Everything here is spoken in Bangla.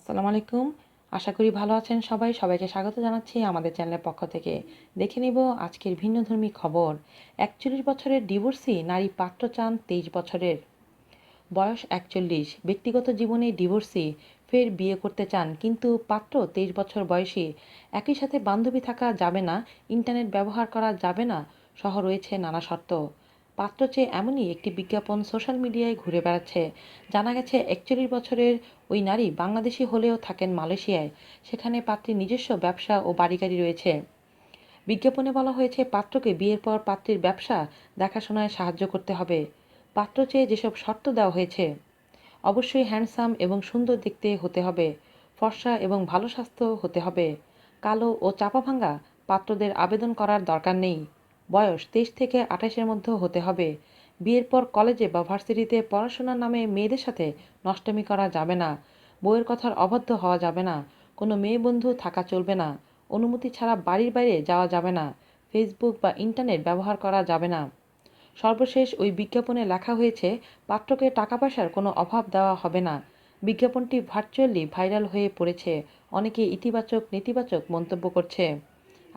আসসালামু আলাইকুম। আশা করি ভালো আছেন সবাই। সবাইকে স্বাগত জানাচ্ছি আমাদের চ্যানেলের পক্ষ থেকে। দেখে নেব আজকের ভিন্নধর্মী খবর। একচল্লিশ বছরের ডিভোর্সি, নারী পাত্র চান তেইশ বছরের। বয়স একচল্লিশ। ব্যক্তিগত জীবনে ডিভোর্সি, ফের বিয়ে করতে চান, কিন্তু পাত্র তেইশ বছর বয়সী। একই সাথে বান্ধবী থাকা যাবে না, ইন্টারনেট ব্যবহার করা যাবে না, সহ রয়েছে নানা শর্ত। পাত্র চেয়ে এমনই একটি বিজ্ঞাপন সোশ্যাল মিডিয়ায় ঘুরে বেড়াচ্ছে। জানা গেছে, একচল্লিশ বছরের ওই নারী বাংলাদেশি হলেও থাকেন মালয়েশিয়ায়। সেখানে পাত্রীর নিজস্ব ব্যবসা ও বাড়ি গাড়ি রয়েছে। বিজ্ঞাপনে বলা হয়েছে, পাত্রকে বিয়ের পর পাত্রীর ব্যবসা দেখাশোনায় সাহায্য করতে হবে। পাত্র চেয়ে যেসব শর্ত দেওয়া হয়েছে, অবশ্যই হ্যান্ডসাম এবং সুন্দর দেখতে হতে হবে, ফর্সা এবং ভালো স্বাস্থ্য হতে হবে। কালো ও চাপা ভাঙ্গা পাত্রদের আবেদন করার দরকার নেই। বয়স তেইশ থেকে আঠাশের মধ্যে হতে হবে। বিয়ের পর কলেজে বা ভার্সিটিতে পড়াশোনার নামে মেয়েদের সাথে নষ্টমী করা যাবে না। বইয়ের কথার অবাধ্য হওয়া যাবে না। কোনো মেয়ে বন্ধু থাকা চলবে না। অনুমতি ছাড়া বাড়ির বাইরে যাওয়া যাবে না। ফেসবুক বা ইন্টারনেট ব্যবহার করা যাবে না। সর্বশেষ ওই বিজ্ঞাপনে লেখা হয়েছে, পাত্রকে টাকা পয়সার কোনো অভাব দেওয়া হবে না। বিজ্ঞাপনটি ভার্চুয়ালি ভাইরাল হয়ে পড়েছে। অনেকে ইতিবাচক, নেতিবাচক মন্তব্য করছে।